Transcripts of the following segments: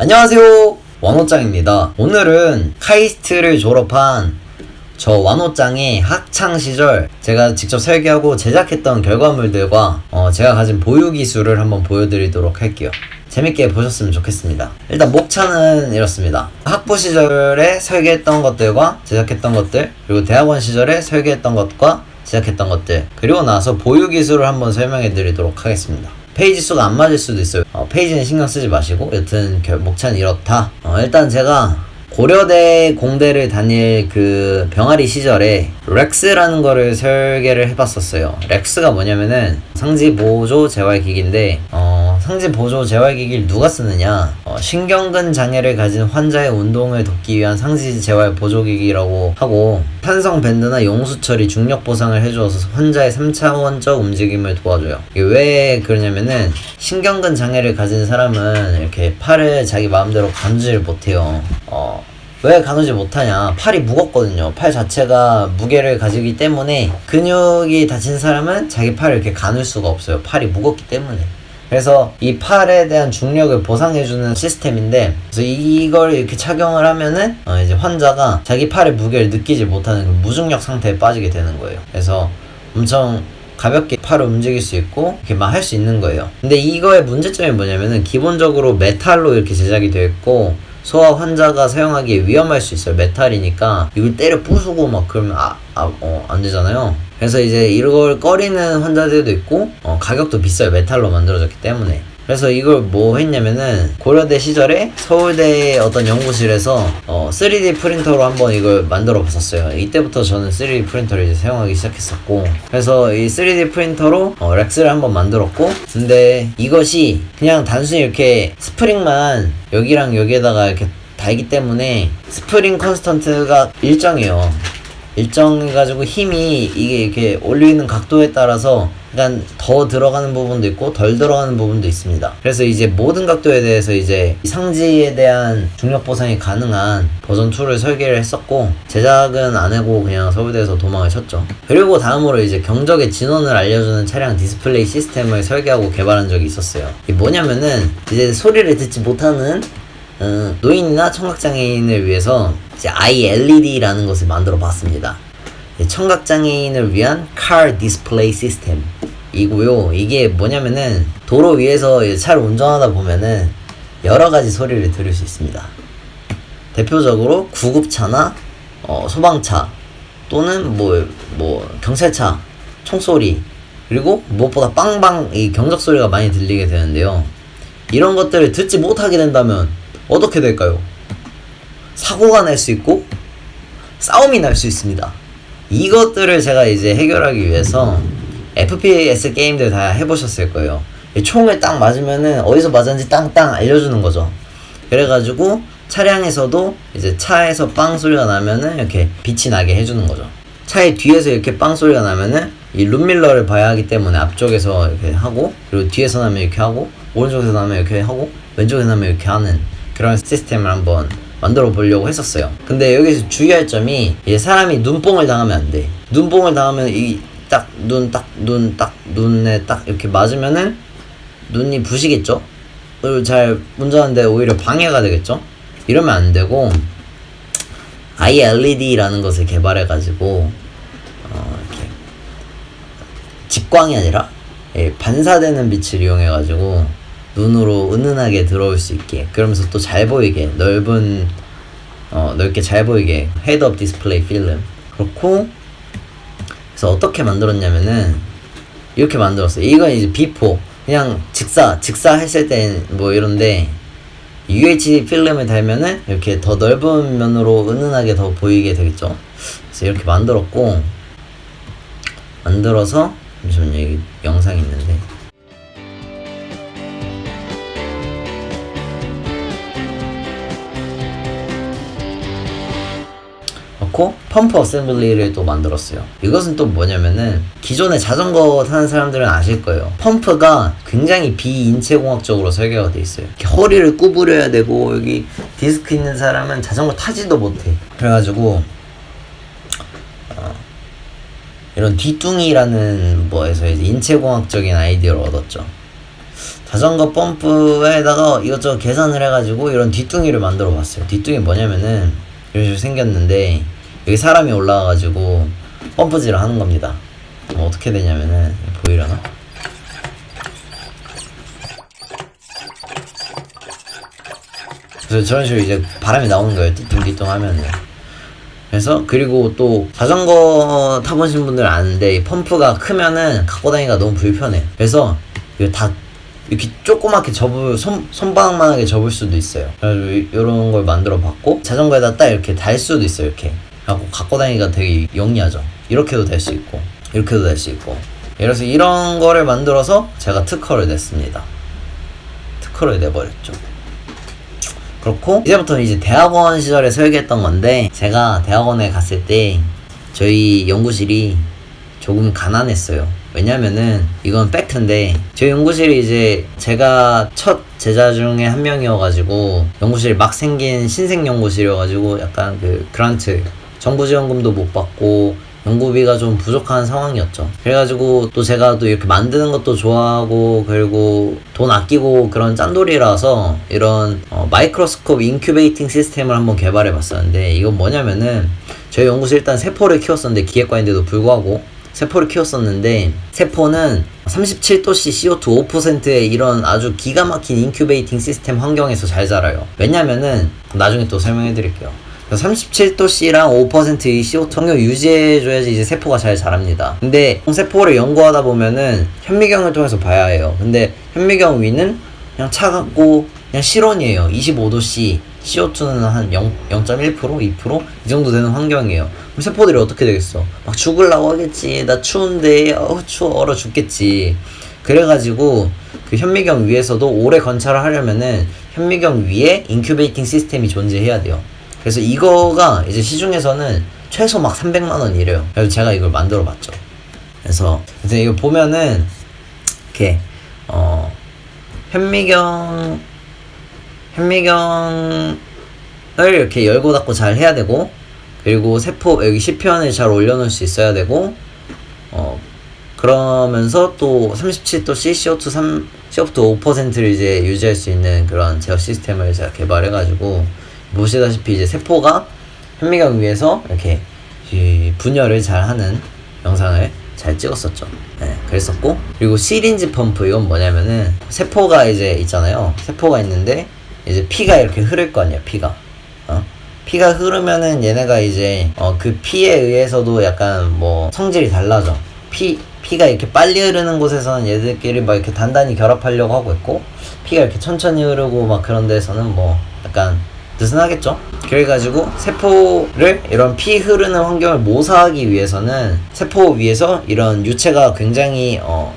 안녕하세요. 원호짱입니다. 오늘은 카이스트를 졸업한 저 완호짱의 학창 시절 제가 직접 설계하고 제작했던 결과물들과 어, 제가 가진 보유 기술을 한번 보여드리도록 할게요. 재밌게 보셨으면 좋겠습니다. 일단 목차는 이렇습니다. 학부 시절에 설계했던 것들과 제작했던 것들 그리고 대학원 시절에 설계했던 것과 제작했던 것들 그리고 나서 보유 기술을 한번 설명해 드리도록 하겠습니다 페이지 수가 안 맞을 수도 있어요 어, 페이지는 신경 쓰지 마시고 여튼 결- 목차는 이렇다 어, 일단 제가 고려대 공대를 다닐 그 병아리 시절에 렉스라는 거를 설계를 해봤었어요. 렉스가 뭐냐면은 상지 보조 재활 기기인데 어, 상지 보조 재활기기를 누가 쓰느냐? 어, 신경근 장애를 가진 환자의 운동을 돕기 위한 상지 재활 보조기기라고 하고 탄성 밴드나 용수 처리 중력 보상을 해주어서 환자의 3차원적 움직임을 도와줘요. 이게 왜 그러냐면은 신경근 장애를 가진 사람은 이렇게 팔을 자기 마음대로 가누질 못해요. 어, 왜 가누지 못하냐? 팔이 무겁거든요. 팔 자체가 무게를 가지기 때문에 근육이 다친 사람은 자기 팔을 이렇게 가눌 수가 없어요. 팔이 무겁기 때문에. 그래서 이 팔에 대한 중력을 보상해주는 시스템인데, 그래서 이걸 이렇게 착용을 하면은 어, 이제 환자가 자기 팔의 무게를 느끼지 못하는 그 무중력 상태에 빠지게 되는 거예요. 그래서 엄청 가볍게 팔을 움직일 수 있고 이렇게 막 할 수 있는 거예요. 근데 이거의 문제점이 뭐냐면은 기본적으로 메탈로 이렇게 제작이 되어 있고 소아 환자가 사용하기에 위험할 수 있어요. 메탈이니까 이걸 때려 부수고 막 그러면 아, 아, 어, 안 되잖아요. 그래서 이제 이걸 꺼리는 환자들도 있고 어, 가격도 비싸요. 메탈로 만들어졌기 때문에. 그래서 이걸 뭐 했냐면은 고려대 시절에 서울대 어떤 연구실에서 어 3D 프린터로 한번 이걸 만들어 봤었어요. 이때부터 저는 3D 프린터를 이제 사용하기 시작했었고 그래서 이 3D 프린터로 어 렉스를 한번 만들었고 근데 이것이 그냥 단순히 이렇게 스프링만 여기랑 여기에다가 이렇게 달기 때문에 스프링 컨스턴트가 일정해요. 일정해가지고 힘이 이게 이렇게 올리는 각도에 따라서 약간 더 들어가는 부분도 있고 덜 들어가는 부분도 있습니다. 그래서 이제 모든 각도에 대해서 이제 이 상지에 대한 중력 보상이 가능한 버전 2를 설계를 했었고 제작은 안 하고 그냥 서울대에서 도망을 쳤죠. 그리고 다음으로 이제 경적의 진원을 알려주는 차량 디스플레이 시스템을 설계하고 개발한 적이 있었어요. 이게 뭐냐면은 이제 소리를 듣지 못하는 어, 노인이나 청각장애인을 위해서 이제 iLED라는 것을 만들어 봤습니다. 청각장애인을 위한 car display system 이고요. 이게 뭐냐면은 도로 위에서 차를 운전하다 보면은 여러 가지 소리를 들을 수 있습니다. 대표적으로 구급차나 어, 소방차 또는 뭐, 뭐 경찰차 총소리 그리고 무엇보다 빵빵 이 경적 소리가 많이 들리게 되는데요. 이런 것들을 듣지 못하게 된다면 어떻게 될까요? 사고가 날 수 있고 싸움이 날 수 있습니다. 이것들을 제가 이제 해결하기 위해서 FPS 게임들 다 해보셨을 거예요. 이 총을 딱 맞으면은 어디서 맞았는지 땅땅 알려주는 거죠. 그래가지고 차량에서도 이제 차에서 빵 소리가 나면은 이렇게 빛이 나게 해주는 거죠. 차의 뒤에서 이렇게 빵 소리가 나면은 이 룸밀러를 봐야 하기 때문에 앞쪽에서 이렇게 하고 그리고 뒤에서 나면 이렇게 하고 오른쪽에서 나면 이렇게 하고 왼쪽에서 나면 이렇게 하는 그런 시스템을 한번 만들어 보려고 했었어요. 근데 여기서 주의할 점이 이제 사람이 눈뽕을 당하면 안 돼. 눈뽕을 당하면 이 딱 눈 딱 눈 딱 눈에 딱 이렇게 맞으면은 눈이 부시겠죠. 그리고 잘 운전하는데 오히려 방해가 되겠죠. 이러면 안 되고 iLED라는 것을 개발해 가지고 어 이렇게 직광이 아니라 예, 반사되는 빛을 이용해 가지고 눈으로 은은하게 들어올 수 있게. 그러면서 또 잘 보이게 넓은 어, 넓게 잘 보이게 헤드업 디스플레이 필름 그렇고 그래서 어떻게 만들었냐면은 이렇게 만들었어요. 이건 이제 비포. 그냥 직사 직사 했을 땐 뭐 이런데 UHD 필름을 달면은 이렇게 더 넓은 면으로 은은하게 더 보이게 되겠죠? 그래서 이렇게 만들었고 만들어서 잠시만요. 여기 영상이 있는데 넣고 펌프 어셈블리를 또 만들었어요. 이것은 또 뭐냐면은 기존에 자전거 타는 사람들은 아실 거예요. 펌프가 굉장히 비인체공학적으로 설계가 돼 있어요. 허리를 구부려야 되고 여기 디스크 있는 사람은 자전거 타지도 못해. 그래가지고 어, 이런 뒤뚱이라는 뭐에서 인체공학적인 아이디어를 얻었죠. 자전거 펌프에다가 이것저것 계산을 해가지고 이런 뒤뚱이를 만들어 봤어요. 뒤뚱이 뭐냐면은 식으로 생겼는데 여기 사람이 올라와가지고 펌프질을 하는 겁니다. 어, 어떻게 되냐면은 보이려나? 그래서 저런 식으로 이제 바람이 나오는 거예요. 뒤뚱뒤뚱 하면은. 그래서 그리고 또 자전거 타보신 분들 아는데 이 펌프가 크면은 갖고 다니기가 너무 불편해요. 그래서 이거 다 이렇게 조그맣게 접을 손 손바닥만하게 접을 수도 있어요. 그래서 이런 걸 만들어 봤고 자전거에다 딱 이렇게 달 수도 있어요. 이렇게 갖고 갖고 다니기가 되게 영리하죠. 이렇게도 될 수 있고 이렇게도 될 수 있고. 그래서 이런 거를 만들어서 제가 특허를 냈습니다. 특허를 내버렸죠. 그렇고 이제부터는 이제 대학원 시절에 설계했던 건데 제가 대학원에 갔을 때 저희 연구실이 조금 가난했어요. 왜냐면은 이건 팩트인데 저희 연구실이 이제 제가 첫 제자 중에 한 명이어가지고 연구실 막 생긴 신생 연구실이어가지고 약간 그 그란트 정부 지원금도 못 받고 연구비가 좀 부족한 상황이었죠. 그래가지고 또 제가 또 이렇게 만드는 것도 좋아하고 그리고 돈 아끼고 그런 짠돌이라서 이런 어, 마이크로스콥 인큐베이팅 시스템을 한번 개발해 봤었는데 이건 뭐냐면은 저희 연구실 일단 세포를 키웠었는데 기획과인데도 불구하고 세포를 키웠었는데 세포는 37도씨 CO2 5%의 이런 아주 기가 막힌 인큐베이팅 시스템 환경에서 잘 자라요. 왜냐면은 나중에 또 설명해 드릴게요. 37도씨랑 5%의 CO2 환경 유지해줘야지 이제 세포가 잘 자랍니다. 근데 세포를 연구하다 보면은 현미경을 통해서 봐야 해요. 근데 현미경 위는 그냥 차갑고 그냥 실온이에요. 25도씨 CO2는 한 0, 0.1% 2%이 정도 되는 환경이에요. 그럼 세포들이 어떻게 되겠어? 막 죽을라고 하겠지. 나 추운데 어 추워 얼어 죽겠지. 그래가지고 그 현미경 위에서도 오래 관찰을 하려면은 현미경 위에 인큐베이팅 시스템이 존재해야 돼요. 그래서 이거가 이제 시중에서는 최소 막 300만 원이래요. 그래서 제가 이걸 만들어 봤죠. 그래서 그래서 이거 보면은 이렇게 어 현미경 현미경을 이렇게 열고 닫고 잘 해야 되고 그리고 세포 여기 시편을 잘 올려놓을 수 있어야 되고 어 그러면서 또 37도씨 CO2 3 CO2 5%를 이제 유지할 수 있는 그런 제어 시스템을 제가 개발해가지고 보시다시피 이제 세포가 현미경 위에서 이렇게 이 분열을 잘 하는 영상을 잘 찍었었죠. 네, 그랬었고 그리고 시린지 펌프 이건 뭐냐면은 세포가 이제 있잖아요. 세포가 있는데 이제 피가 이렇게 흐를 거 아니야. 피가 어? 피가 흐르면은 얘네가 이제 어, 그 피에 의해서도 약간 뭐 성질이 달라져. 피 피가 이렇게 빨리 흐르는 곳에서는 얘들끼리 막 이렇게 단단히 결합하려고 하고 있고 피가 이렇게 천천히 흐르고 막 그런 데서는 뭐 약간 느슨하겠죠? 그래가지고 세포를 이런 피 흐르는 환경을 모사하기 위해서는 세포 위에서 이런 유체가 굉장히 어,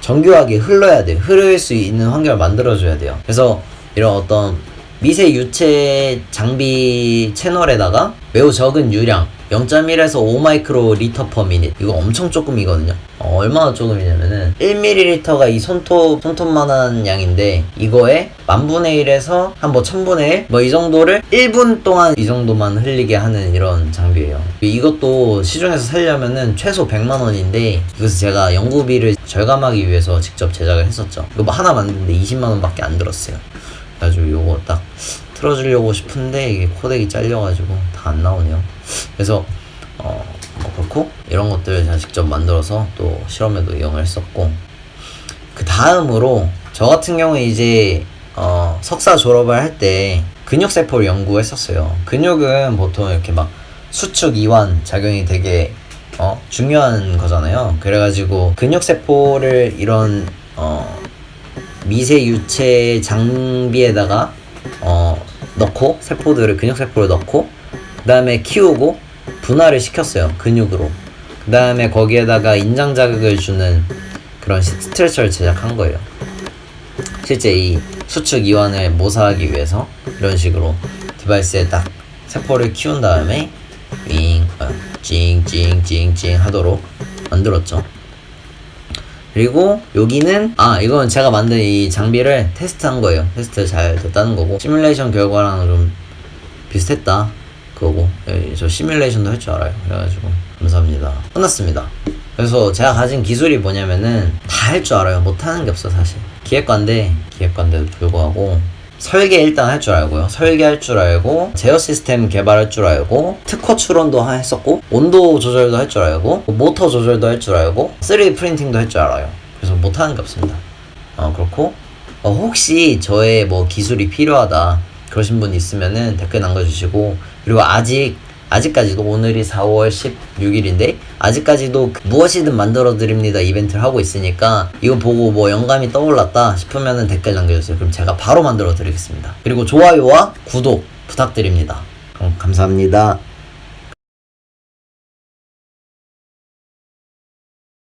정교하게 흘러야 돼요. 흐를 수 있는 환경을 만들어줘야 돼요. 그래서 이런 어떤 미세 유체 장비 채널에다가 매우 적은 유량 0.1에서 5마이크로 리터 퍼 미닛 이거 엄청 조금이거든요 어, 얼마나 조금이냐면은 1ml가 이 손톱 손톱만한 양인데 이거에 만분의 1에서 한 뭐 천분의 1 뭐 이 정도를 1분 동안 이 정도만 흘리게 하는 이런 장비예요. 이것도 시중에서 살려면은 최소 100만 원인데 이것을 제가 연구비를 절감하기 위해서 직접 제작을 했었죠. 이거 뭐 하나 만드는데 20만 원 밖에 안 들었어요. 그래가지고 요거 딱 틀어주려고 싶은데 이게 코덱이 잘려가지고 다 안 나오네요. 그래서 어, 뭐 그렇고 이런 것들을 제가 직접 만들어서 또 실험에도 이용을 했었고 그 다음으로 저 같은 경우에 이제 어, 석사 졸업을 할 때 근육 세포를 연구했었어요. 근육은 보통 이렇게 막 수축 이완 작용이 되게 어, 중요한 거잖아요. 그래가지고 근육 세포를 이런 어, 미세 유체 장비에다가 어, 넣고 세포들을 근육 세포를 넣고 그 다음에 키우고 분할을 시켰어요 근육으로. 그 다음에 거기에다가 인장 자극을 주는 그런 시- 스트레처를 제작한 거예요. 실제 이 수축 이완을 모사하기 위해서 이런 식으로 디바이스에 딱 세포를 키운 다음에 윙, 어, 찡찡찡찡 하도록 만들었죠. 그리고 여기는 아 이건 제가 만든 이 장비를 테스트한 거예요. 테스트 잘 됐다는 거고 시뮬레이션 결과랑 좀 비슷했다 그거고 예, 저 시뮬레이션도 할 줄 알아요. 그래가지고 감사합니다. 끝났습니다. 그래서 제가 가진 기술이 뭐냐면은 다 할 줄 알아요. 못하는 게 없어 사실. 기획관인데 기획관인데도 불구하고 설계 일단 할 줄 알고요. 설계할 줄 알고 제어 시스템 개발할 줄 알고 특허 출원도 하- 했었고 온도 조절도 할 줄 알고 모터 조절도 할 줄 알고 3D 프린팅도 할 줄 알아요. 그래서 못하는 게 없습니다. 어 그렇고 어, 혹시 저의 뭐 기술이 필요하다 그러신 분 있으면은 댓글 남겨주시고 그리고 아직 아직까지도 오늘이 4월 16일인데 아직까지도 그 무엇이든 만들어 드립니다 이벤트를 하고 있으니까 이거 보고 뭐 영감이 떠올랐다 싶으면은 댓글 남겨주세요. 그럼 제가 바로 만들어 드리겠습니다. 그리고 좋아요와 구독 부탁드립니다. 감사합니다